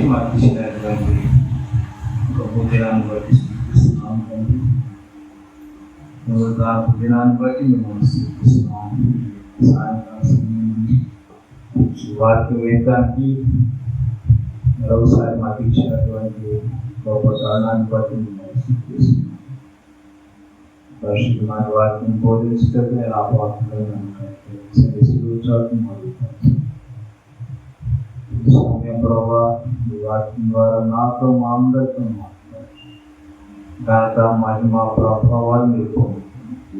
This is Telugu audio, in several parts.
ఇచ్చి మాకు ఇచ్చినటువంటి గొప్ప దినాన్ని బట్టి స్థితిస్తున్నాం తండ్రి నువ్వు దాని దినాన్ని బట్టి మేము స్థితిస్తున్నాం సాయంకాలం సమయం వాక్యం వేయడానికి మరొకసారి మాకు ఇచ్చినటువంటి గొప్ప తరుణాన్ని బట్టి మేము స్థితిస్తున్నాం పరిశుద్ధమైన వాక్యం బోధించటం నేను ఆ వాక్యం సమయం ప్రభావ ఈ వాక్యం ద్వారా నాతో మా అందరితో మాట్లాడు. ఘనత మహిమ ప్రభావాలు మీరు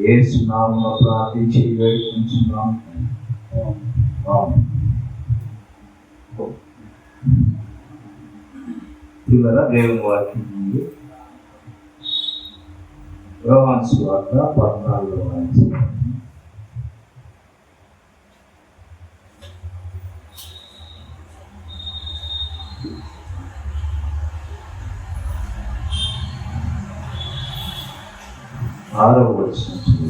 ఏ సునామ ప్రార్థించి వేడుకుంటున్నాం పిల్లల దేవుని వాక్యం ఉంది. యోహాన్ సువార్త పద్నాలుగో ఆరవ వచ్చిన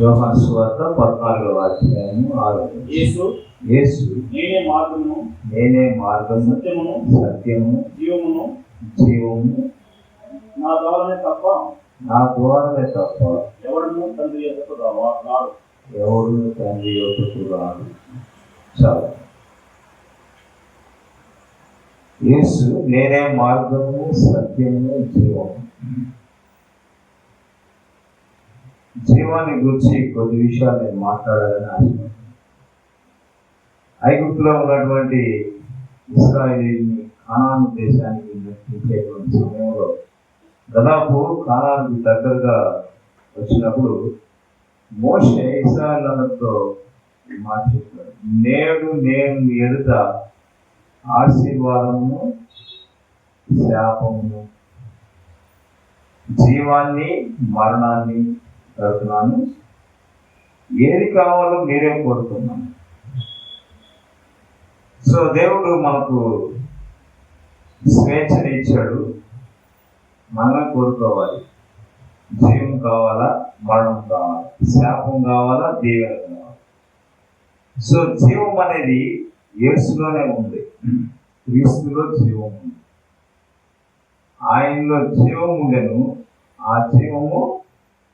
యోహాన్ సువార్త పద్నాలుగవ అధ్యాయం ఆరవ యేసు యేసు నేనే మార్గమును నేనే మార్గము సత్యమును సత్యము జీవమును జీవము. నా ద్వారానే తప్ప నా ద్వారానే తప్ప ఎవడను తండ్రి రావా రాడు. ఎవరు తండ్రి యొక్కకు రాదు చాలా. యేసు నేనే మార్గము సత్యము జీవము. జీవాన్ని గురించి కొన్ని విషయాలు నేను మాట్లాడాలని ఆశ ఐగుప్తులో ఉన్నటువంటి ఇస్రాయిల్ని కానాను దేశానికి నడిపించేటువంటి సమయంలో దాదాపు కానానికి దగ్గరగా వచ్చినప్పుడు మోషే ఇస్రాయలతో మాట నేడు నేను మీ ఆశీర్వాదము శాపము శాపమును జీవాన్ని మరణాన్ని కడుతున్నాను ఏది కావాలో మీరే కోరుతున్నాను సో దేవుడు మనకు స్వేచ్ఛని ఇచ్చాడు. మనమే కోరుకోవాలి. జీవం కావాలా? మరణం కావాలా? శాపం కావాలా? దీవెన కావాలా? సో జీవం అనేది యేసులోనే ఉంది. క్రీస్తులో జీవం ఉంది. ఆయనలో జీవం ఉండెను. ఆ జీవము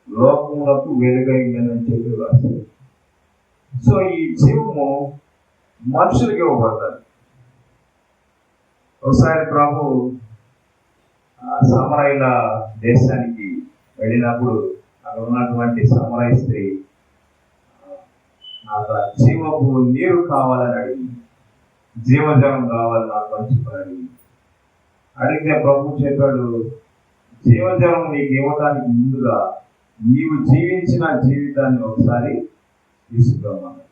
లోకములకు వెలుగైందని చెప్పి రాశారు. సో ఈ జీవము మనుషులకి ఇవ్వబడతారు ఒకసారి ప్రభు ఆ, సమరయుల దేశానికి వెళ్ళినప్పుడు అక్కడ ఉన్నటువంటి సమరయ స్త్రీ ఆ, నాకు జీవపు నీరు కావాలని అడిగింది. జీవజలం కావాలి నాకు మంచి అడిగింది. అడిగితే ప్రభు చెప్పాడు జీవజలం నీకు ఇవ్వడానికి ముందుగా నీవు జీవించిన జీవితాన్ని ఒకసారి తీసుకురామన్నాడు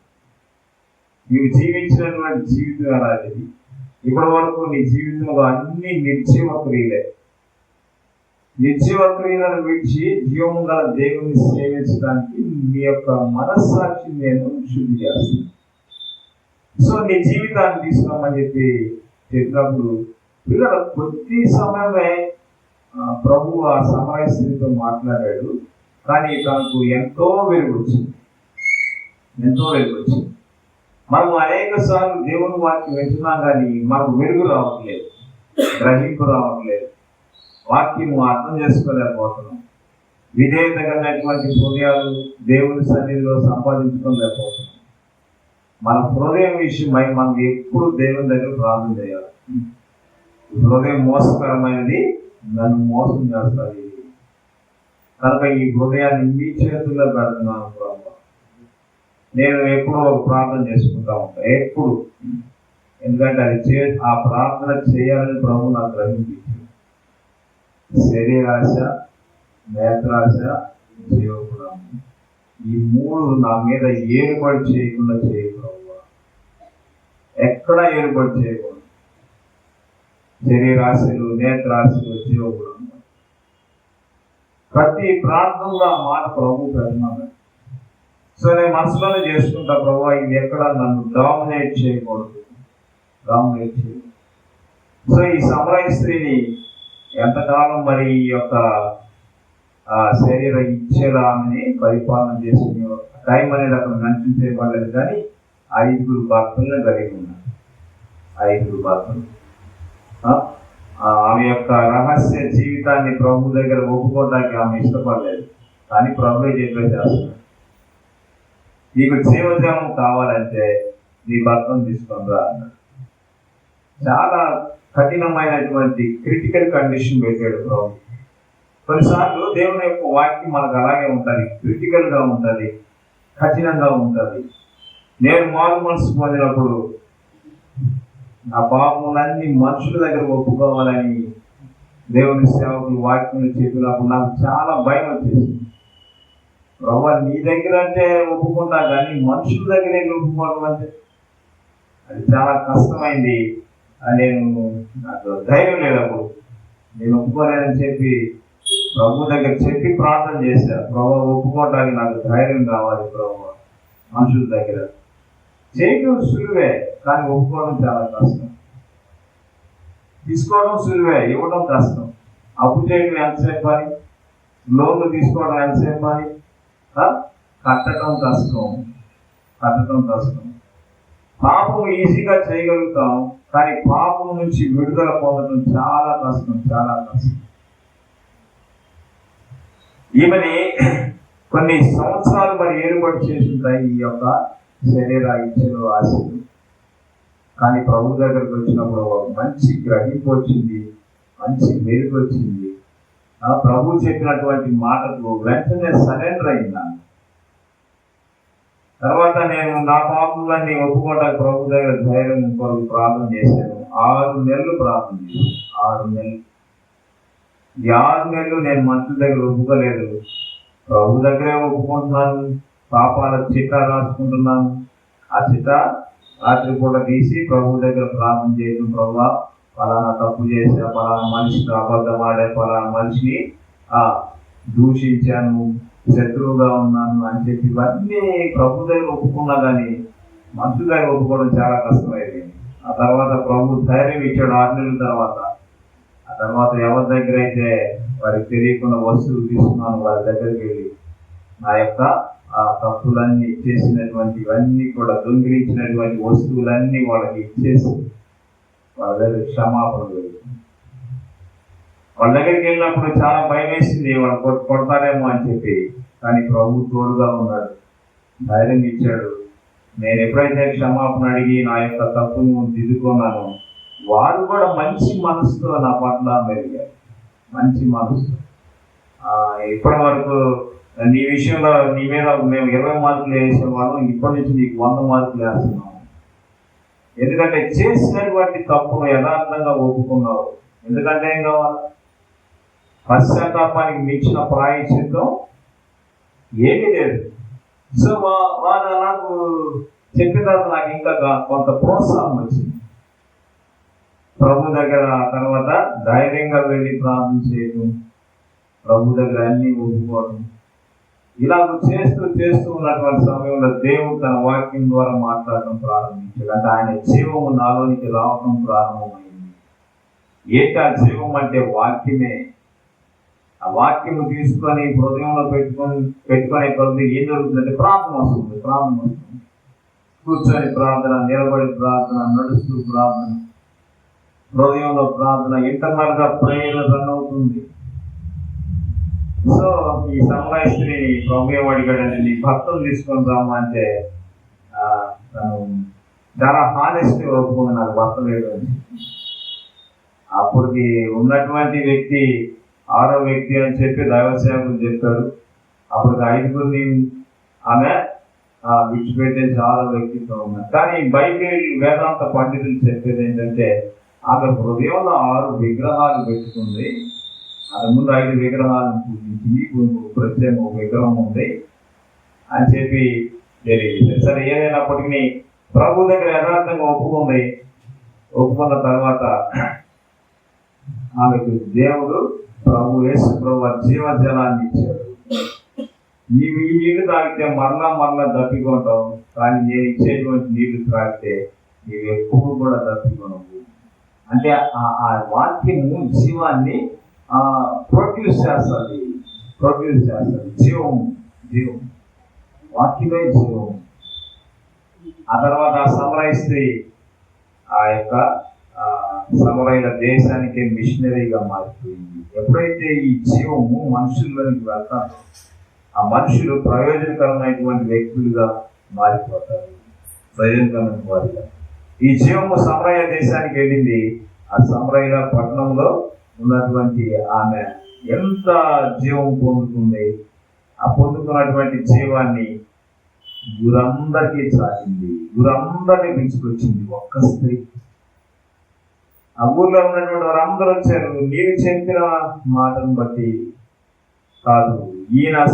నీవు జీవించినటువంటి జీవితం ఎలాంటిది ఇప్పటి వరకు నీ జీవితంలో అన్ని నిర్జీవ క్రియలే. నిర్జీవ క్రియలను విడిచి జీవం గల దేవుని సేవించడానికి నీ యొక్క మనస్సాక్షిని నేను శుద్ధి చేస్తాను. సో నీ జీవితాన్ని తీసుకురామని చెప్పి చెప్పినప్పుడు పిల్లలు కొద్ది సమయమే ప్రభు ఆ సమయ స్త్రీతో మాట్లాడాడు. కానీ తనకు ఎంతో వెలుగు వచ్చింది ఎంతో వెలుగు వచ్చింది మనం అనేక సార్లు దేవుని వాక్యం వింటున్నాం కానీ మనకు వెలుగు రావట్లేదు. గ్రహింపు రావట్లేదు. వాక్యము అర్థం చేసుకోలేకపోతున్నాం. విధేయత కలిగినటువంటి హృదయాలు దేవుని సన్నిధిలో సంపాదించుకోలేకపోతున్నాం. మన హృదయం విషయమై మనం ఎప్పుడు దేవుని దగ్గర ప్రార్థన చేయాలి హృదయం మోసకరమైనది నన్ను మోసం చేస్తుంది. కనుక ఈ హృదయాన్ని మీ చేతుల్లో పెడుతున్నాను ప్రభు. నేను ఎప్పుడూ ఒక ప్రార్థన చేసుకుంటా ఉంటా. ఎప్పుడు. ఎందుకంటే అది చే ఆ ప్రార్థన చేయాలని ప్రభు నాకు గ్రహించింది శరీరాశ నేత్రాశ జీవపురం ఈ మూడు నా మీద ఏర్పాటు చేయకుండా చేయకూడదు ఎక్కడ ఏర్పాటు చేయకూడదు. శరీరాశలు నేత్రాశలు జీవపురం ప్రతి ప్రార్థనలో ఆ మాట ప్రభు పెడుతున్నాను సో నేను మనసులోనే చేసుకుంటా ప్రభు ఇది ఎక్కడ నన్ను డామినేట్ చేయకూడదు. డామినేట్ చేయకూడదు సో ఈ సమరయ స్త్రీని ఎంతకాలం మరి ఈ యొక్క శరీర ఇచ్చేలా ఆమెని పరిపాలన చేసుకునే టైం అనేది అక్కడ మెన్షన్ చేయబడలేదు కానీ ఐదుగురు భక్తులను కలిగి ఉన్నారు. ఐదుగురు భర్తలు ఆమె యొక్క రహస్య జీవితాన్ని ప్రభు దగ్గర ఒప్పుకోవడానికి ఆమె ఇష్టపడలేదు. కానీ ప్రభు చెప్పే చేస్తున్నాడు. నీకు జీవజము కావాలంటే నీ భర్తను తీసుకుందా అన్నాడు. చాలా కఠినమైనటువంటి క్రిటికల్ కండిషన్ పెట్టాడు ప్రభు. కొన్నిసార్లు దేవుని యొక్క వాక్యం మనకు అలాగే ఉంటుంది. క్రిటికల్గా ఉంటుంది. కఠినంగా ఉంటుంది. నేను మారు మనసు పొందినప్పుడు నా పాపములన్నీ మనుషుల దగ్గర ఒప్పుకోవాలని దేవుని సేవకులు వాక్యం చెప్పినప్పుడు నాకు చాలా భయం వచ్చేసింది. ప్రభు నీ దగ్గర అంటే ఒప్పుకుంటా కానీ మనుషుల దగ్గర ఒప్పుకోవడం అంటే అది చాలా కష్టమైంది అని నేను నాకు ధైర్యం లేనప్పుడు నేను ఒప్పుకోలేదని చెప్పి ప్రభు దగ్గర చెప్పి ప్రార్థన చేశా. ప్రభు ఒప్పుకోవడానికి నాకు ధైర్యం కావాలి ప్రభు మనుషుల దగ్గర. చేయడం సులువే కానీ ఒప్పుకోవడం చాలా కష్టం. తీసుకోవడం సులువే ఇవ్వడం కష్టం. అప్పు చేయడం ఎంతసేపు అని లోన్లు తీసుకోవడం ఎంతసేపు అని కట్టడం కష్టం. కట్టడం కష్టం. పాపం ఈజీగా చేయగలుగుతాం కానీ పాపం నుంచి విడుదల పొందడం చాలా కష్టం చాలా కష్టం. ఈమెని కొన్ని సంవత్సరాలు మరి ఏర్పాటు చేసి ఉంటాయి ఈ యొక్క శరీర ఇచ్చలు ఆశలు. కానీ ప్రభు దగ్గరకు వచ్చినప్పుడు ఒక మంచి గ్రహింపు వచ్చింది. మంచి మెరుగు వచ్చింది. ఆ ప్రభు చెప్పినటువంటి మాటకు వెంటనే సరెండర్ అయిందాను తర్వాత నేను నా పాపములన్నీ ఒప్పుకోవడానికి ప్రభు దగ్గర ధైర్యం కొరకు ప్రార్థన చేశాను. ఆరు నెలలు ప్రార్థన చేశాను. ఆరు నెలలు. ఈ ఆరు నెలలు నేను మనుషుల దగ్గర ఒప్పుకోలేదు. ప్రభు దగ్గరే ఒప్పుకుంటున్నాను. పాపాల చిట్టా రాసుకుంటున్నాను. ఆ చిట్టా రాత్రి కూడా తీసి ప్రభు దగ్గర ప్రార్థన చేయడం ప్రభు పలానా తప్పు చేసా ఫలానా మనిషితో అబద్ధం ఆడే పలానా మనిషిని దూషించాను శత్రువుగా ఉన్నాను అని చెప్పి ఇవన్నీ ప్రభు దగ్గర ఒప్పుకున్నా కానీ మనుషుల దగ్గర ఒప్పుకోవడం చాలా కష్టమైంది. ఆ తర్వాత ప్రభు ధైర్యం ఇచ్చాడు ఆరు నెలల తర్వాత. ఆ తర్వాత ఎవరి దగ్గర అయితే వారికి తెలియకుండా వస్తువులు తీసుకున్నాను వారి దగ్గరికి వెళ్ళి నా యొక్క ఆ తప్పులన్నీ చేసినటువంటి ఇవన్నీ కూడా దొంగిలించినటువంటి వస్తువులన్నీ వాళ్ళకి ఇచ్చేసి వాళ్ళ దగ్గర క్షమాపణ వాళ్ళ దగ్గరికి వెళ్ళినప్పుడు చాలా భయం వేసింది వాళ్ళు కొడతారేమో అని చెప్పి. కానీ ప్రభు తోడుగా ఉన్నాడు. ధైర్యం ఇచ్చాడు. నేను ఎప్పుడైతే క్షమాపణ అడిగి నా యొక్క తప్పును దిద్దుకున్నానో వారు కూడా మంచి మనసుతో నా పట్ల మెరిగారు. మంచి మనసు ఇప్పటి వరకు నీ విషయంలో నీ మీద మేము ఇరవై మార్కులు వేసేవాళ్ళం ఇప్పటి నుంచి నీకు వంద మార్కులు వేస్తున్నాం. ఎందుకంటే చేసినటువంటి తప్పును యథార్థంగా ఒప్పుకున్నావు ఎందుకంటే ఏం కావాలి? పశ్చాత్తాపానికి మించిన ప్రాయశ్చిత్తం ఏమీ లేదు. సో మా వారు నాకు చెప్పిన తర్వాత నాకు ఇంకా కొంత ప్రోత్సాహం వచ్చింది. ప్రభు దగ్గర తర్వాత ధైర్యంగా వెళ్ళి ప్రార్థన చేయడం ప్రభు దగ్గర అన్ని ఒప్పుకోవడం ఇలాగ చేస్తూ చేస్తూ ఉన్నటువంటి సమయంలో దేవుడు తన వాక్యం ద్వారా మాట్లాడడం ప్రారంభించాడు. అంటే ఆయన జీవము నాలోనికి రావడం ప్రారంభమైంది. ఏటా జీవం అంటే వాక్యమే. ఆ వాక్యము తీసుకొని హృదయంలో పెట్టుకొని పెట్టుకునే కొద్ది ఏం జరుగుతుందంటే ప్రార్థన వస్తుంది ప్రార్థన వస్తుంది. కూర్చొని ప్రార్థన నిలబడి ప్రార్థన నడుస్తూ ప్రార్థన హృదయంలో ప్రార్థన ఇంటర్నల్ ప్రేయర్ రన్ అవుతుంది. సో ఈ సమయ స్త్రీ ప్రభు అడిగాడంటే నీ భర్తను తీసుకొని రామా అంటే తను చాలా హానెస్ట్ ఒప్పుకుంది నాకు భర్త లేడు అని అప్పటికి ఉన్నటువంటి వ్యక్తి ఆరో వ్యక్తి అని చెప్పి దైవ సేవకులు చెప్పారు. అప్పటికి ఐదుగురిని ఆమె విడిచిపెట్టేసి ఆరో వ్యక్తితో ఉన్నారు కానీ బైబిల్ వేదాంత పండితులు చెప్పేది ఏంటంటే ఆమె హృదయంలో ఆరు విగ్రహాలు పెట్టుకుంది. ముందు ఐదు విగ్రహాలను పూజించింది. ఇప్పుడు ప్రత్యేక ఒక విగ్రహం ఉంది. అని చెప్పి తెలియజేశారు. సరే ఏదైనప్పటికీ ప్రభు దగ్గర యథార్థంగా ఒప్పుకుంది. ఒప్పుకున్న తర్వాత ఆమెకు దేవుడు ప్రభు యేసు ప్రభు జీవ జలాన్ని ఇచ్చాడు. నీవు ఈ నీళ్ళు తాగితే మరలా మరలా దప్పికొంటావు. కానీ నేను ఇచ్చేటువంటి నీళ్ళు తాగితే నీవు ఎప్పుడు కూడా తప్పికొనవు అంటే ఆ- ఆ వాక్యము జీవాన్ని ప్రొడ్యూస్ చేస్తుంది. ప్రొడ్యూస్ చేస్తుంది. జీవం జీవం. వాక్యమే జీవం. ఆ తర్వాత సమరైస్తే ఆ యొక్క సమరైన దేశానికి మిషనరీగా మారిపోయింది. ఎప్పుడైతే ఈ జీవము మనుషుల్లోనికి వెళ్తారో ఆ మనుషులు ప్రయోజనకరమైనటువంటి వ్యక్తులుగా మారిపోతారు. ప్రయోజనకరమైన వారిగా. ఈ జీవము సమరయ దేశానికి వెళ్ళింది. ఆ సమరయ పట్టణంలో ఉన్నటువంటి ఆమె ఎంత జీవం పొందుతుంది? ఆ పొందుకున్నటువంటి జీవాన్ని గురందరికీ చాటింది. గురందరినీ పిలుచుకొచ్చింది ఒక్క స్త్రీ. ఆ ఊర్లో ఉన్నటువంటి వారందరూ వచ్చారు. నీవు చెప్పిన మాటను బట్టి కాదు ఈయన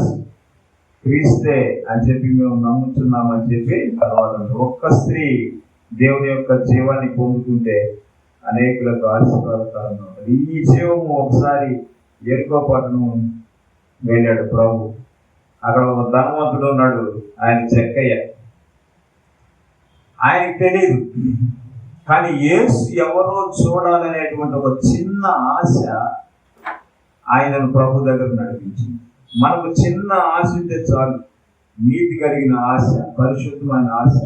క్రీస్తే అని చెప్పి మేము నమ్ముతున్నామని చెప్పి తర్వాత ఒక్క స్త్రీ దేవుని యొక్క జీవాన్ని పొందుకుంటే అనేకులకు ఆశీర్వాదకరంగా ఉంటుంది ఈ జీవము ఒకసారి ఏర్కోపట్నం పట్టణం వెళ్ళాడు ప్రభు. అక్కడ ఒక ధనవంతుడు ఉన్నాడు. ఆయన చెక్కయ్య. ఆయనకి తెలియదు కానీ యేసు ఎవరో చూడాలనేటువంటి ఒక చిన్న ఆశ ఆయనను ప్రభు దగ్గర నడిపించింది. మనకు చిన్న ఆశ ఉంటే చాలు. నీతి కలిగిన ఆశ పరిశుద్ధమైన ఆశ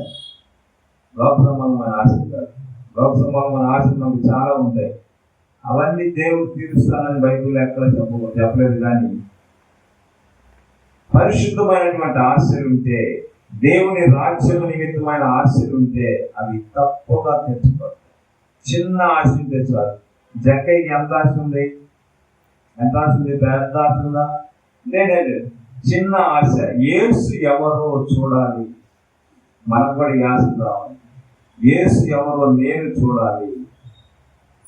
లోక ఆశ కాదు. లోక సంబంధమైన ఆశలు మనకు చాలా ఉంటాయి. అవన్నీ దేవుడు తీరుస్తానని బైబిల్ ఎక్కడ చెప్ప చెప్పలేదు కానీ పరిశుద్ధమైనటువంటి ఆశలు ఉంటే దేవుని రాజ్యం నిమిత్తమైన ఆశలు ఉంటే అవి తప్పుగా తెచ్చుకోవాలి. చిన్న ఆశ ఉంటే చాలు జక్కయ్యకి ఎంత ఆశ ఉంది? ఎంత ఆశ ఉంది? పెద్ద ఆశ ఉందా? లేదే లేదు చిన్న ఆశ. ఏసు ఎవరో చూడాలి. మనకు కూడా ఈ ఆశ రావాలి యేసు ఎవరో నేను చూడాలి.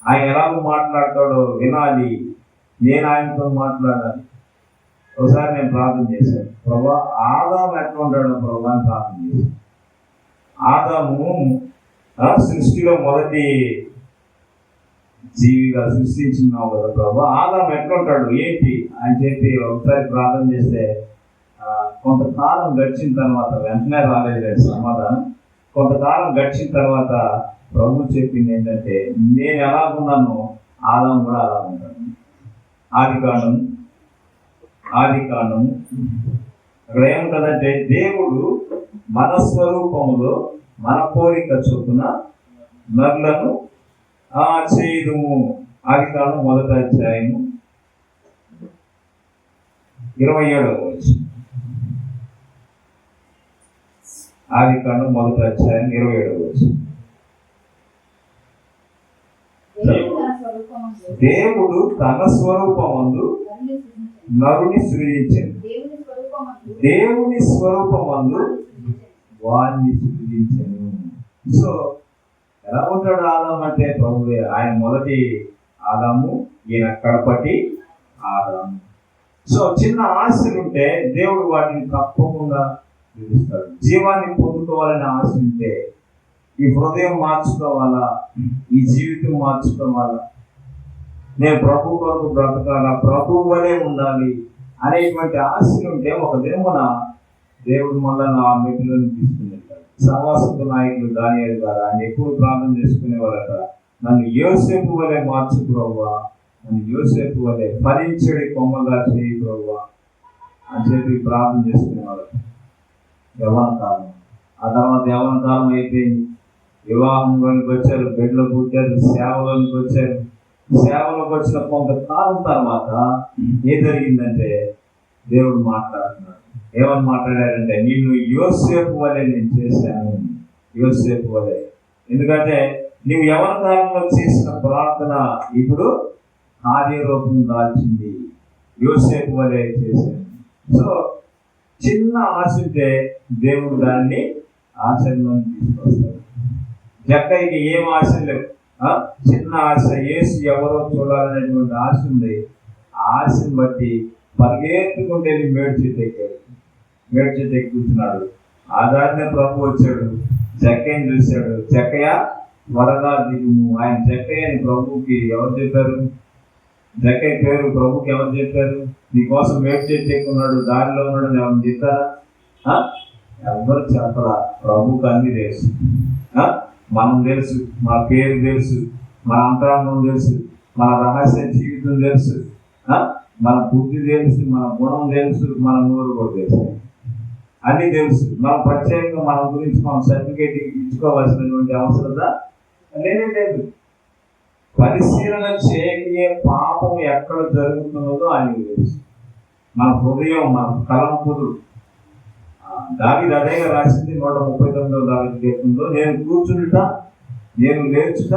ఆయన ఎలాగో మాట్లాడతాడో వినాలి. నేను ఆయనతో మాట్లాడాలి. ఒకసారి నేను ప్రార్థన చేశాను. ప్రభా ఆదాము ఎట్లా ఉంటాడో ప్రభా అని ప్రార్థన చేశాను. ఆదాము సృష్టిలో మొదటి జీవిగా సృష్టించినావు కదా ప్రభా. ఆదాం ఎట్లా ఉంటాడు? ఏంటి? అని చెప్పి ఒకసారి ప్రార్థన చేస్తే కొంతకాలం గడిచిన తర్వాత వెంటనే రాలేదు సమాధానం. కొంతకాలం గడిచిన తర్వాత ప్రభు చెప్పింది ఏంటంటే నేను ఎలాగున్నానో ఆదాము కూడా అలా ఉంటాడు. ఆది కాండం ఆది కాండము. అక్కడ ఏముంటుందంటే దేవుడు మన స్వరూపములో మన కోరిక చొప్పున నరులను ఆ చేయుదుము. ఆది కాండం మొదట అధ్యాయము ఇరవై ఏడవ వచ్చింది ఆది కాండం మొదటి అధ్యాయం ఇరవై ఏడవ దేవుడు తన స్వరూపమందు నరుని సృజించింది. దేవుని స్వరూపమందు వాణ్ణి సృజించను సో ఎలా ఉంటాడు ఆదాం అంటే ప్రభువే ఆయన మొదటి ఆదాము ఈయన కడపటి ఆదాము. సో చిన్న ఆశలు ఉంటే దేవుడు వాటిని తప్పకుండా జీవాన్ని పొందుకోవాలని ఆశ ఉంటే ఈ హృదయం మార్చుకోవాలా? ఈ జీవితం మార్చుకోవాలా? నేను ప్రభు కొరకు బ్రతకాలా? ప్రభు వలె ఉండాలి అనేటువంటి ఆశలు ఉంటే ఒక దేవున దేవుడు మళ్ళా ఆ మెట్టులను తీసుకుని సహవాసపు నాయకులు దానియాలు గారు ఆయన ఎక్కువ ప్రార్థన చేసుకునేవారట నన్ను యోసేపు వలె మార్చు ప్రవ్వా. నన్ను యోసేపు వలె ఫలించడి కొమ్మగా చేయి ప్రవ్వా అని చెప్పి ప్రార్థన చేసుకునేవారట యవన కాలం ఆ తర్వాత యవన కాలం అయిపోయింది వివాహంలోనికి వచ్చారు బిడ్డలు పుట్టారు సేవలోనికి వచ్చారు. సేవలోకి వచ్చిన కొంతకాలం తర్వాత ఏం జరిగిందంటే దేవుడు మాట్లాడుతున్నాడు. ఏమని మాట్లాడారంటే నిన్ను యోసేపు వలె నేను చేశాను. యోసేపు వలె. ఎందుకంటే నువ్వు ఎవరి కాలంలో చేసిన ప్రార్థన ఇప్పుడు కార్యరూపం దాల్చింది. యోసేపు వలె చేశాను. సో చిన్న ఆశ ఉంటే దేవుడు దాన్ని ఆచరణలో తీసుకొస్తాడు. జక్కయ్యకి ఏం ఆశ లేవు. చిన్న ఆశ ఏసు ఎవరో చూడాలనేటువంటి ఆశ ఉంది. ఆ ఆశని బట్టి పరిగెత్తుకుంటే వెళ్ళి మేడు చెట్టు ఎక్కాడు. మేడు చెట్టు ఎక్కి కూర్చున్నాడు. ఆ ప్రభు వచ్చాడు. చెక్కయ్యని చూశాడు. చెక్కయ్య వరదా దిగుము. ఆయన చెక్కయ్యని అని ప్రభుకి ఎవరు చెప్పారు? జక్కయ్య పేరు ప్రభుకి ఎవరు చెప్పారు? నీకోసం వెయిట్ చెట్టు ఎక్కున్నాడు దారిలో ఉన్నాడు అని ఎవరు చెప్పారా ఎవరు చెప్పరా? ప్రభుకి అన్ని తెలుసు. మనం తెలుసు మన పేరు తెలుసు మన అంతరంగం తెలుసు మన రహస్య జీవితం తెలుసు మన బుద్ధి తెలుసు మన గుణం తెలుసు మన నోరు కూడా తెలుసు. అన్నీ తెలుసు. మనం ప్రత్యేకంగా మన గురించి మనం సర్టిఫికేట్ ఇచ్చుకోవాల్సినటువంటి అవసరత లేనే లేదు. పరిశీలన చేయగలిగే పాపం ఎక్కడ జరుగుతున్నదో ఆయనకు తెలుసు. మన హృదయం మన తలంపులు. దావి అదేగా రాసింది నూట ముప్పై తొమ్మిదో దావి కీర్తనలో నేను కూర్చుంట నేను లేచుట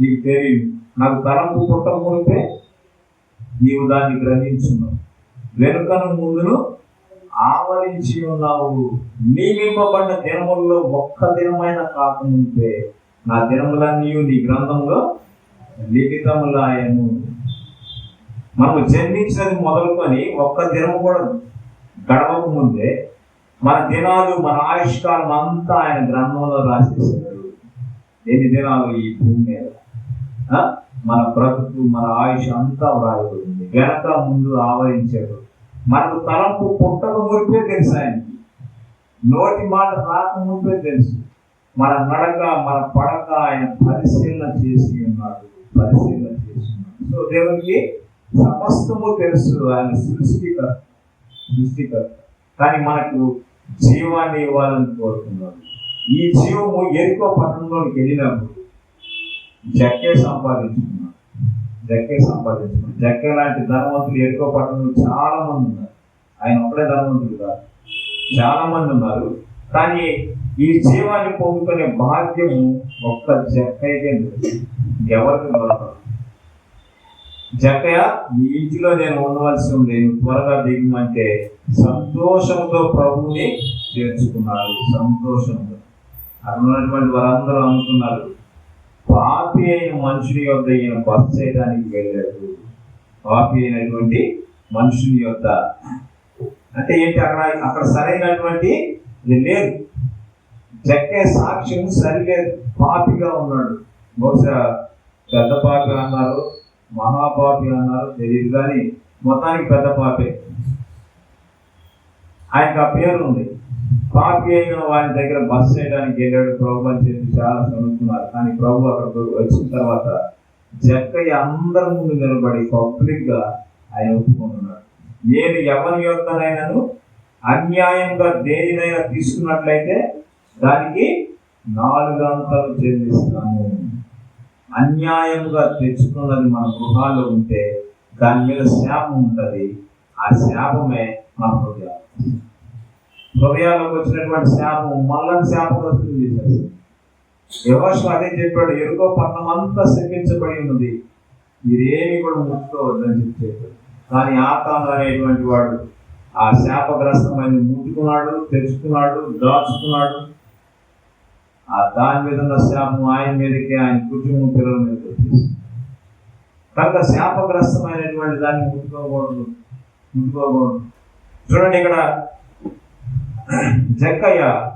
నీకు తెలియదు. నాకు తలంపు పుట్టక మునిపే నీవు దాన్ని గ్రహించున్నావు వెనుకను ముందును ఆవరించి ఉన్నావు. నియమింపబడిన దినముల్లో ఒక్క దినమైన కాకముందే నా దినములన్నీ నీ గ్రంథంలో లిఖితములాయను మనము జన్మించినది మొదలుకొని ఒక్క దినము కూడా గడవక ముందే మన దినాలు మన ఆయుష్కాలం అంతా ఆయన గ్రంథంలో రాసేసాడు ఎన్ని దినాలు ఈ భూమి మీద? మన బ్రతుకు మన ఆయుష్ అంతా వ్రాయబడింది. వెనక ముందు ఆవరించాడు. మనకు తలంపు పుట్టక మునిపే తెలుసు ఆయనకి. నోటి మాట రాకముందే తెలుసు. మన నడక మన పడక ఆయన పరిశీలన చేసి ఉన్నాడు. పరిశీలన చేస్తున్నాం. సో దేవునికి సమస్తము తెలుసు ఆయన సృష్టికర్త సృష్టికర్త. కానీ మనకు జీవాన్ని ఇవ్వాలని కోరుతున్నాడు ఈ జీవము ఎరుకో పట్టణంలోకి వెళ్ళినప్పుడు జక్కే సంపాదించుకున్నాడు. జక్కే సంపాదించుకున్నాడు. జక్కే లాంటి ధనవంతులు ఎరుకో పట్టణంలో చాలా మంది ఉన్నారు. ఆయన ఒకటే ధనవంతులు కాదు. చాలా మంది ఉన్నారు. కానీ ఈ జీవాన్ని పొందుకునే భాగ్యము ఒక్క జక్కయ్యకే ఎవరికి దొరకదు. జక్కయ్య ఇంటిలో నేను ఉండవలసి ఉంది. త్వరగా దిగమంటే సంతోషంతో ప్రభువుని చేర్చుకున్నారు సంతోషంతో. అక్కడ వారందరూ అనుకున్నారు. పాపి అయిన మనుషుని యొక్క ఈయన బస్ చేయడానికి వెళ్ళాడు. పాపి అయినటువంటి మనుషుని యొక్క అంటే ఏంటి అక్కడ అక్కడ సరైనటువంటి ఇది లేదు. జక్కే సాక్ష్యం సరిలేదు పాపిగా ఉన్నాడు. బహుశా పెద్ద పాపి అన్నారు మహాపాపి అన్నారు తెలియదు కానీ మొత్తానికి పెద్ద పాపే. ఆయనకు ఆ పేరు ఉంది. పాపి అయిన వారి దగ్గర బస్ చేయడానికి వెళ్ళాడు. ప్రభు అని చెప్పి చాలా చదువుకున్నారు కానీ ప్రభు అక్కడికి వచ్చిన తర్వాత జక్కయ్య అందరి ముందు నిలబడి పబ్లిక్గా ఆయన ఒప్పుకుంటున్నాడు. నేను ఎవరి యొక్కనైనాను? అన్యాయంగా దేనినైనా తీసుకున్నట్లయితే దానికి నాలుగు అంతలు చెల్లిస్తాను అన్యాయంగా తెచ్చుకున్నది మన గృహాల్లో ఉంటే దాని మీద శాపం ఉంటుంది. ఆ శాపమే మన హృదయాలు. హృదయాలకు వచ్చినటువంటి శాపం మళ్ళీ శాపం వస్తుంది యహోషు అదే చెప్పాడు ఎరుకో పట్టణం అంతా శపించబడి ఉన్నది. మీరేమి కూడా ముట్టుకోవద్దని చెప్పి చెప్పాడు. కానీ ఆతాను అనేటువంటి వాడు ఆ శాపగ్రస్తమైన ముట్టుకున్నాడు తెరుచుకున్నాడు దాచుకున్నాడు. ఆ దాని మీద ఉన్న శాపం ఆయన మీదకి ఆయన కుటుంబం పిల్లల మీదకి వచ్చేసి కనుక శాపగ్రస్తమైనటువంటి దాన్ని ముట్టుకోకూడదు ముట్టుకోకూడదు. చూడండి ఇక్కడ జక్కయ్య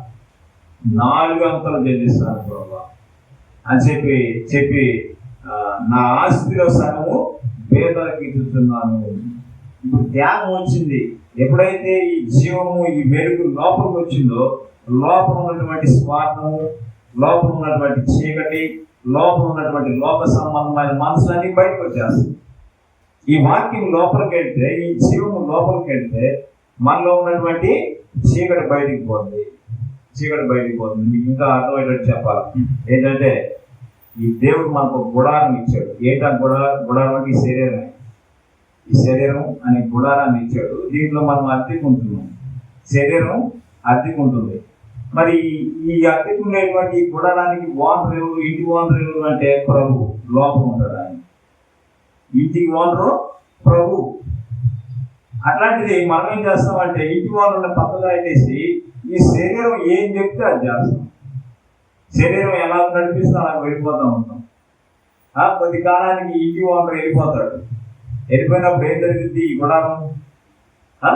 నాలుగు అంతలు చెల్లిస్తాను ప్రభా. అని చెప్పి చెప్పి నా ఆస్తిలో సగము పేదలకు ఇచ్చుతున్నాను. ఇప్పుడు త్యాగం వచ్చింది. ఎప్పుడైతే ఈ జీవము ఈ వెలుగు లోపలికి వచ్చిందో లోపల ఉన్నటువంటి స్వార్థము లోపల ఉన్నటువంటి చీకటి లోపల ఉన్నటువంటి లోక సంబంధమైన మనసులన్నీ బయటకు వచ్చేస్తాయి. ఈ వాక్యం లోపలికి వెళ్తే ఈ జీవము లోపలికి వెళ్తే మనలో ఉన్నటువంటి చీకటి బయటికి పోతుంది. చీకటి బయటికి పోతుంది. మీకు ఇంకా అర్థమయ్యేటట్టు చెప్పాలి. ఏంటంటే ఈ దేవుడు మనకు గుడారం ఇచ్చాడు. ఏంటా గుడా గుడారం అంటే ఈ శరీరమే. ఈ శరీరం అనే గుడారాన్ని ఇచ్చాడు. దీంట్లో మనం అద్దెకుంటున్నాం శరీరం అద్దెకుంటుంది మరి ఈ అద్దెకునేటువంటి గుడారానికి ఓనరు ఇంటి ఓనరు అంటే ప్రభు లోపం ఉంటాడు ఆయన. ఇంటికి ఓనరు ప్రభు. అట్లాంటిది మనం ఏం చేస్తామంటే ఇంటి ఓనర్ని పక్కగా పెట్టేసి ఈ శరీరం ఏం చెప్తే అది చేస్తాం. శరీరం ఎలా నడిపిస్తే అలా వెళ్ళిపోతూ ఉంటాం. కొద్ది కాలానికి ఇంటి ఓనర్ వెళ్ళిపోతాడు. వెళ్ళిపోయినప్పుడు ఏం జరిగింది ఈ గుడారం ఆ,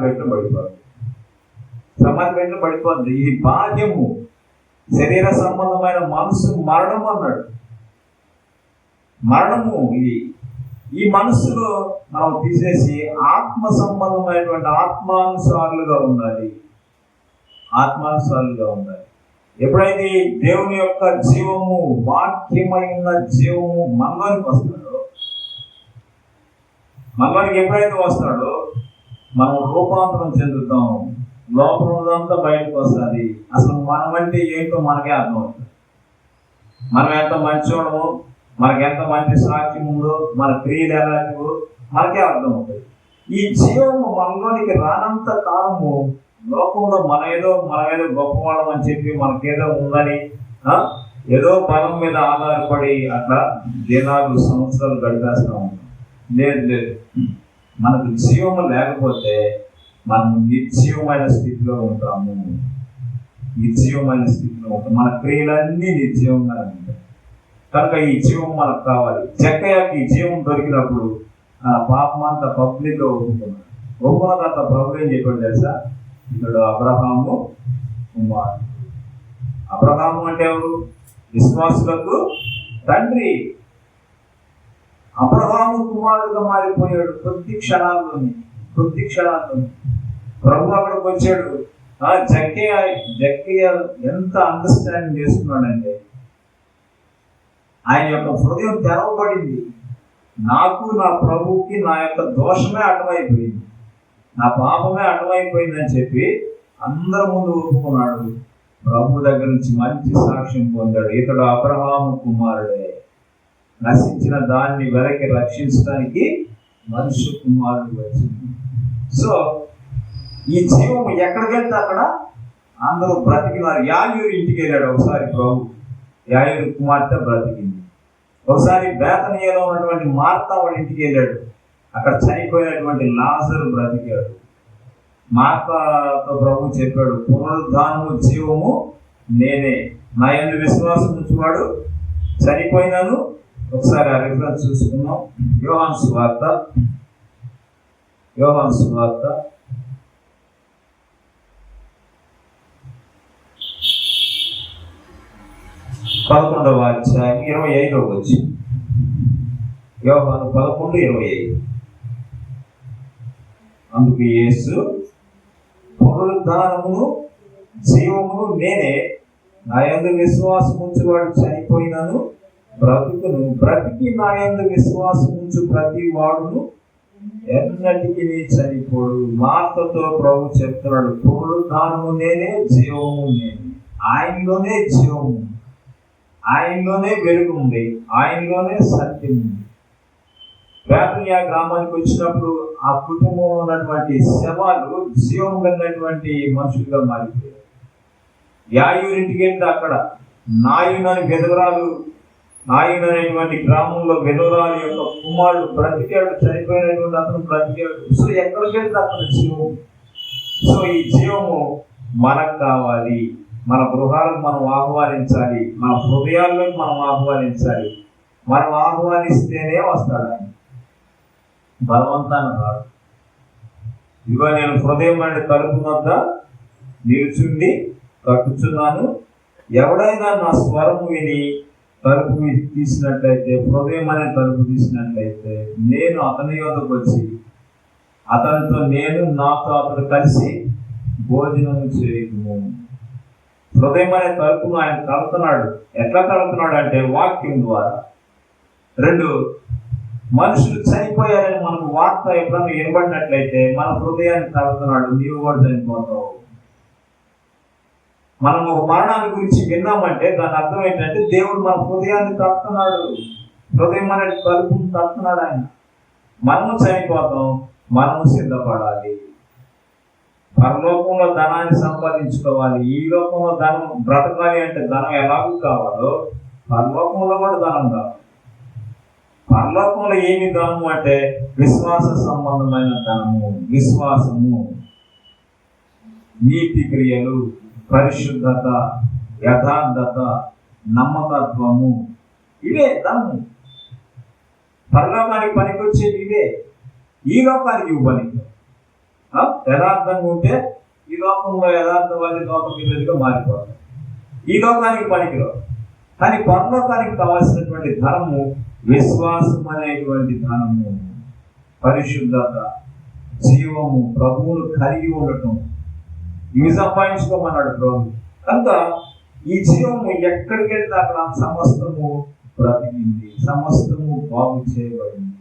పెట్టిన పడిపోతుంది సమాజ పెట్టిన పడిపోతుంది ఇది భాగ్యము శరీర సంబంధమైన మనసు మరణం అన్నాడు. మరణము ఇది ఈ మనస్సులో మనం తీసేసి ఆత్మ సంబంధమైనటువంటి ఆత్మానుసారులుగా ఉండాలి. ఆత్మానుసారులుగా ఉండాలి. ఎప్పుడైతే దేవుని యొక్క జీవము వాక్యమైన జీవము మనలోనికి వస్తాడో మనలోనికి ఎప్పుడైతే వస్తాడో మనం రూపాంతరం చెందుతాం. లోపల ఉన్నదంతా బయటకు వస్తుంది. అసలు మనం అంటే ఏంటో మనకే అర్థం అవుతుంది మనం ఎంత మంచోడము మనకెంత ఎంత మంచి సాక్ష్యం ఉందో మన క్రియలు ఎలాంటివో మనకే అర్థమవుతుంది. ఈ జీవము మనలోనికి రానంత కాలము లోకంలో మన ఏదో మనం ఏదో గొప్పవాళ్ళం అని చెప్పి మనకేదో ఉందని ఏదో బలం మీద ఆధారపడి అట్లా దినాలు సంవత్సరాలు గడిపేస్తా ఉంటాం. లేదు లేదు. మనకు జీవము లేకపోతే మనం నిర్జీవమైన స్థితిలో ఉంటాము. నిర్జీవమైన స్థితిలో ఉంటాం. మన క్రియలన్నీ నిర్జీవంగా ఉంటాయి. కనుక ఈ జీవం మనకు కావాలి. జక్కయ్యకి ఈ జీవం దొరికినప్పుడు ఆ పాపం అంతా పబ్లిక్ ఉంటుంది. ఒప్పుకున్నాడు ఒప్పుకున్న తర్వాత ప్రభు ఏం చెప్పాడు తెలుసా? ఇతడు అబ్రహాము కుమారుడు. అబ్రహాము అంటే ఎవరు? విశ్వాసులకు తండ్రి. అబ్రహాము కుమారుడుగా మారిపోయాడు కొద్ది క్షణాల్లోనే కొద్ది క్షణాల్లోనే. ప్రభు అక్కడికి వచ్చాడు. ఆ జక్కయ్య జక్కయ్య ఎంత అండర్స్టాండింగ్ చేసుకున్నాడంటే ఆయన యొక్క హృదయం తెరవబడింది. నాకు నా ప్రభువుకి నా యొక్క దోషమే అడ్డమైపోయింది. నా పాపమే అడ్డమైపోయిందని చెప్పి అందరి ముందు ఒప్పుకున్నాడు. ప్రభు దగ్గర నుంచి మంచి సాక్ష్యం పొందాడు. ఇతడు అబ్రహాము కుమారుడే. నశించిన దాన్ని వెనక్కి రక్షించడానికి మనుష్య కుమారుడు వచ్చింది సో ఈ జీవం ఎక్కడికి వెళ్తే అక్కడ? అందరూ బ్రతికినారు. యాయూరు ఇంటికి వెళ్ళాడు ఒకసారి ప్రభు. యాయూరు కుమార్తె బ్రతికింది. ఒకసారి బేతనీయలో ఉన్నటువంటి మార్తా వాడి ఇంటికి వెళ్ళాడు. అక్కడ చనిపోయినటువంటి లాజరు బ్రతికాడు. మార్తాతో ప్రభు చెప్పాడు పునరుద్ధానము జీవము నేనే. నా ఎందు విశ్వాసం ఉంచువాడు చనిపోయినాను ఒకసారి ఆ రిఫరెన్స్ చూసుకుందాం. యోహాన్ సువార్త. యోహాన్ సువార్త. పదకొండవ అధ్యాయం ఇరవై ఐదవ వచ్చి యోహాను పదకొండు ఇరవై ఐదు. అందుకు యేసు పునరుద్ధానమును జీవమును నేనే నా యందు విశ్వాసం ఉంచువాడు చనిపోయినను బ్రతుకును బ్రతికి నా యందు విశ్వాసం ఉంచు ప్రతి వాడును ఎన్నటికి చనిపోడు. మార్తతో ప్రభు చెప్తున్నాడు పునరుద్ధానము నేనే జీవము నేనే. ఆయనలోనే జీవము ఆయనలోనే వెలుగు ఉంది. ఆయనలోనే సత్యం ఉంది. బేతనియా గ్రామానికి వచ్చినప్పుడు ఆ కుటుంబంలో ఉన్నటువంటి శవాలు జీవం కలిగినటువంటి మనుషులుగా మారిపోయారు యాయూరింటికి వెళ్తే అక్కడ నాయునని బెదవరాలు నాయును గ్రామంలో బెదవరాలు యొక్క కుమారుడు బ్రతికాడు చనిపోయినటువంటి అతను బ్రతికాడు. సో ఎక్కడికి వెళ్తే అక్కడ జీవం? సో ఈ జీవము మనకు కావాలి. మన గృహాలకు మనం ఆహ్వానించాలి. మన హృదయాల్లోకి మనం ఆహ్వానించాలి. మనం ఆహ్వానిస్తేనే వస్తాడు ఆయన. బలవంతాన రాడు. ఇదిగో నేను హృదయం అంటే తలుపు వద్ద నిలుచుండి కట్టుచున్నాను. ఎవడైనా నా స్వరము విని తలుపు తీసినట్లయితే హృదయం అనే తలుపు తీసినట్లయితే నేను అతని యొద్దకు వచ్చి అతనితో నేను నాతో అతను కలిసి భోజనం చేయము. హృదయం అనే తలుపును ఆయన తడుతున్నాడు ఎట్లా తడుతున్నాడు అంటే వాక్యం ద్వారా. రెండు మనుషులు చనిపోయారని మనకు వార్త ఎప్పుడన్నా వినబడినట్లయితే మన హృదయాన్ని తడుతున్నాడు నీవు కూడా చనిపోతావు. మనం ఒక మరణాన్ని గురించి విన్నామంటే దాని అర్థం ఏంటంటే దేవుడు మన హృదయాన్ని తడుతున్నాడు హృదయం అనేది కలుపు తడుతున్నాడు ఆయన. మనము చనిపోతాం మనము సిద్ధపడాలి. పరలోకంలో ధనాన్ని సంపాదించుకోవాలి. ఈ లోకంలో ధనం బ్రతకాలి అంటే ధనం ఎలాగూ కావాలో పరలోకంలో కూడా ధనం కావాలి. పరలోకంలో ఏమి ధనము అంటే విశ్వాస సంబంధమైన ధనము విశ్వాసము. నీతి క్రియలు. పరిశుద్ధత యథార్థత నమ్మకత్వము. ఇవే ధనము పరలోకానికి పనికొచ్చేవి ఇవే. ఈ లోకానికి ఇవి యథార్థంగా ఉంటే ఈ లోకంలో యథార్థవాది లోకం విలువగా మారిపోతుంది ఈ లోకానికి పనికిరావు. కానీ పరలోకానికి కావాల్సినటువంటి ధనము విశ్వాసం అనేటువంటి ధనము పరిశుద్ధత జీవము ప్రభువును కలిగి ఉండటం. ఇవి సంపాదించుకోమన్నాడు ప్రభు కనుక ఈ జీవము ఎక్కడికి వెళ్తే అక్కడ సమస్తము బ్రతికింది సమస్తము బాగు చేయబడింది.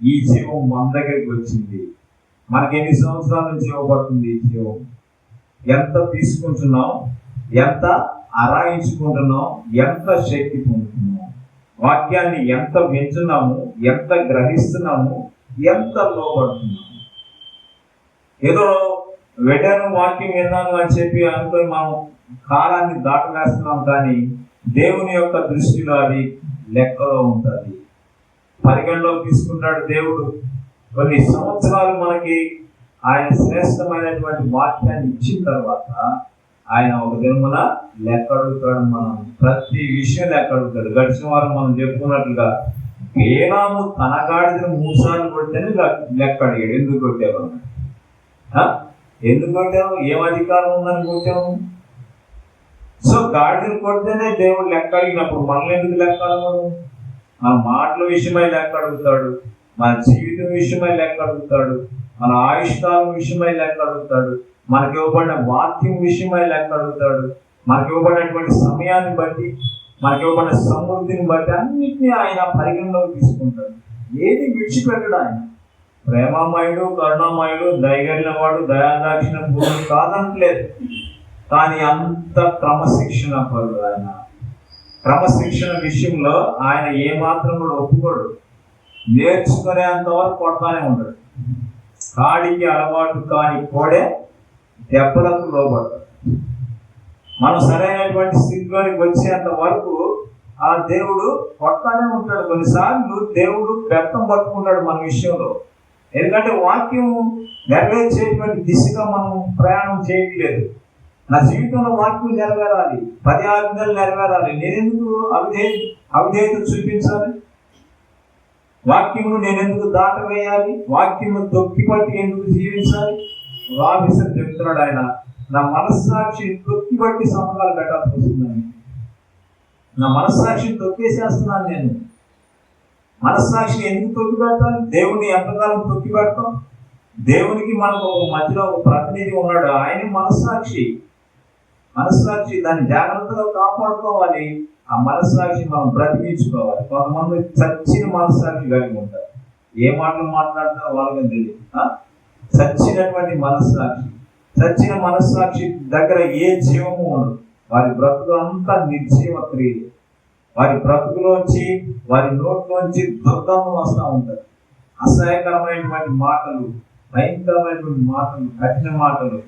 ఈ జీవం మన దగ్గరికి వచ్చింది. మనకి ఎన్ని సంవత్సరాల నుంచి ఇవ్వబడుతుంది ఈ జీవం? ఎంత తీసుకుంటున్నాం? ఎంత అరాయించుకుంటున్నాం ఎంత శక్తి పొందుతున్నాం? వాక్యాన్ని ఎంత పెంచున్నాము ఎంత గ్రహిస్తున్నాము? ఎంత లోపడుతున్నాము ఏదో వెటను వాక్యం విన్నాను అని చెప్పి అనుకుని మనం కాలాన్ని దాటవేస్తున్నాం కానీ దేవుని యొక్క దృష్టిలో అది లెక్కలో ఉంటుంది. పరిగణలో తీసుకుంటాడు దేవుడు. కొన్ని సంవత్సరాలు మనకి ఆయన శ్రేష్టమైనటువంటి వాక్యాన్ని ఇచ్చిన తర్వాత ఆయన ఒక దినమున లెక్క అడుగుతాడు మనం. ప్రతి విషయం లెక్క అడుగుతాడు గడిచిన వారం మనం చెప్పుకున్నట్లుగా బేలాము తన గాడిదను మూసాలు కొడితేనే లెక్క- అడిగాడు ఎందుకు కొట్టేవాళ్ళు ఎందుకు కొట్టాము ఏం అధికారం ఉందని కొట్టాము సో గాడిని కొడితేనే దేవుడు లెక్క అడిగినప్పుడు మనల్ని ఎందుకు లెక్క అడగడు? మన మాటల విషయమై లెక్క అడుగుతాడు మన జీవితం విషయమై లెక్క అడుగుతాడు మన ఆయుష్కాలం విషయమై లెక్క అడుగుతాడు మనకి ఇవ్వబడిన వాక్యం విషయమై లెక్క అడుగుతాడు మనకి ఇవ్వబడినటువంటి సమయాన్ని బట్టి మనకి ఇవ్వబడిన సమృద్ధిని బట్టి అన్నింటినీ ఆయన పరిగణలోకి తీసుకుంటాడు. ఏది విడిచిపెట్టడు ఆయన. ప్రేమమయుడు కరుణామయుడు దయగలిన వాడు దయాదాక్షిణ పూర్ణుడు కాదనట్లేదు కానీ అంత క్రమశిక్షణ పరుడు ఆయన. క్రమశిక్షణ విషయంలో ఆయన ఏమాత్రం కూడా ఒప్పుకోడు. నేర్చుకునేంత వరకు కొడతానే ఉండడు. కాడికి అలవాటు కాని కోడే దెబ్బలకు లోబడ్డాడు మనం సరైనటువంటి స్థితిలోనికి వచ్చేంత వరకు ఆ దేవుడు కొడతానే ఉంటాడు. కొన్నిసార్లు దేవుడు వ్యక్తం పట్టుకుంటాడు మన విషయంలో. ఎందుకంటే వాక్యం నెరవేర్చేటువంటి దిశగా మనం ప్రయాణం చేయట్లేదు. నా జీవితంలో వాక్యం నెరవేరాలి. పది ఆజ్ఞలు నెరవేరాలి. నేనెందుకు అవిధే అవిధేయత చూపించాలి? వాక్యమును నేను ఎందుకు దాటవేయాలి? వాక్యమును తొక్కిపట్టి ఎందుకు జీవించాలి? రామిసర్ చెప్తున్నాడు ఆయన. నా మనస్సాక్షిని తొక్కిపట్టి సంబంధాలు పెట్టాల్సి వస్తుందని. నా మనస్సాక్షిని తొక్కేసేస్తున్నాను నేను. మనస్సాక్షిని ఎందుకు తొక్కి పెట్టాలి దేవుని ఎంతకాలం తొక్కి పెడతాం దేవునికి మనకు ఒక మధ్యలో ఒక ప్రతినిధి ఉన్నాడు. ఆయన మనస్సాక్షి. మనస్సాక్షి దాన్ని జాగ్రత్తగా కాపాడుకోవాలి. ఆ మనస్సాక్షి మనం బ్రతికించుకోవాలి. కొంతమంది చచ్చిన మనస్సాక్షి కలిగి ఉంటారు. ఏ మాటలు మాట్లాడతారో వాళ్ళకి తెలియదు. చచ్చినటువంటి మనస్సాక్షి. చచ్చిన మనస్సాక్షి దగ్గర ఏ జీవము ఉండదు. వారి బ్రతుకు అంతా నిర్జీవ క్రియలు. వారి బ్రతుకులోంచి వారి నోట్లోంచి దుర్గంధం వస్తూ ఉంటుంది. అసహ్యకరమైనటువంటి మాటలు భయంకరమైనటువంటి మాటలు కఠిన మాటలు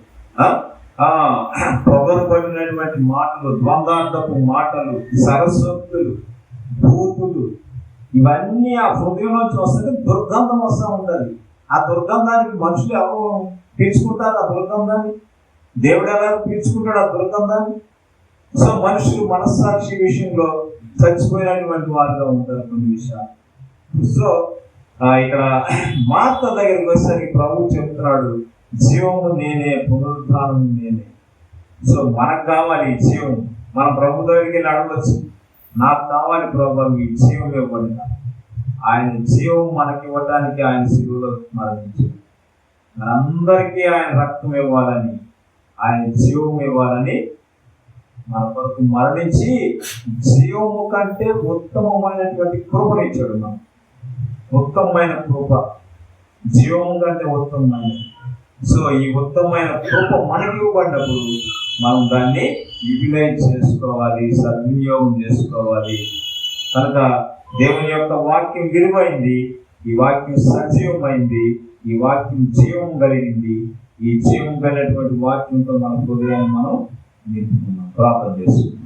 ఆ? పొగరు పడినటువంటి మాటలు ద్వంద్వార్థపు మాటలు సరస్వతులు భూతులు ఇవన్నీ ఆ హృదయంలోంచి వస్తే దుర్గంధం వస్తూ ఉంటుంది. ఆ దుర్గంధానికి మనుషులు ఎవరు పీల్చుకుంటారు ఆ దుర్గంధాన్ని? దేవుడు ఎలా పీల్చుకుంటాడు ఆ దుర్గంధాన్ని? సో మనుషులు మనస్సాక్షి విషయంలో చచ్చిపోయినటువంటి వారిగా ఉంటారు కొన్ని విషయాలు. సో ఇక్కడ మార్త దగ్గరికి వచ్చేసరికి ప్రభు చెప్తున్నాడు జీవము నేనే పునరుద్ధానం నేనే. సో మనకు కావాలి ఈ జీవం మన ప్రభు దగ్గరికి వెళ్ళి అడగవచ్చు నాకు కావాలి ప్రభు మీ జీవం ఇవ్వండి. ఆయన జీవం మనకి ఇవ్వడానికి ఆయన శిలువలో మరణించారు మనందరికీ ఆయన రక్తం ఇవ్వాలని ఆయన జీవం ఇవ్వాలని మన కొరకు మరణించి జీవము కంటే ఉత్తమమైనటువంటి కృపనిచ్చాడు మనం ఉత్తమమైన కృప. జీవము కంటే ఉత్తమమైన సో ఈ ఉత్తమమైన కృప మనకి ఇవ్వబడినప్పుడు మనం దాన్ని యూటిలైజ్ చేసుకోవాలి సద్వినియోగం చేసుకోవాలి. కనుక దేవుని యొక్క వాక్యం విలువైంది ఈ వాక్యం సజీవమైంది ఈ వాక్యం జీవం కలిగింది. ఈ జీవం కలిగినటువంటి వాక్యంతో మన హృదయాన్ని మనం నింపుకున్నాం ప్రార్థన చేసుకుంటాం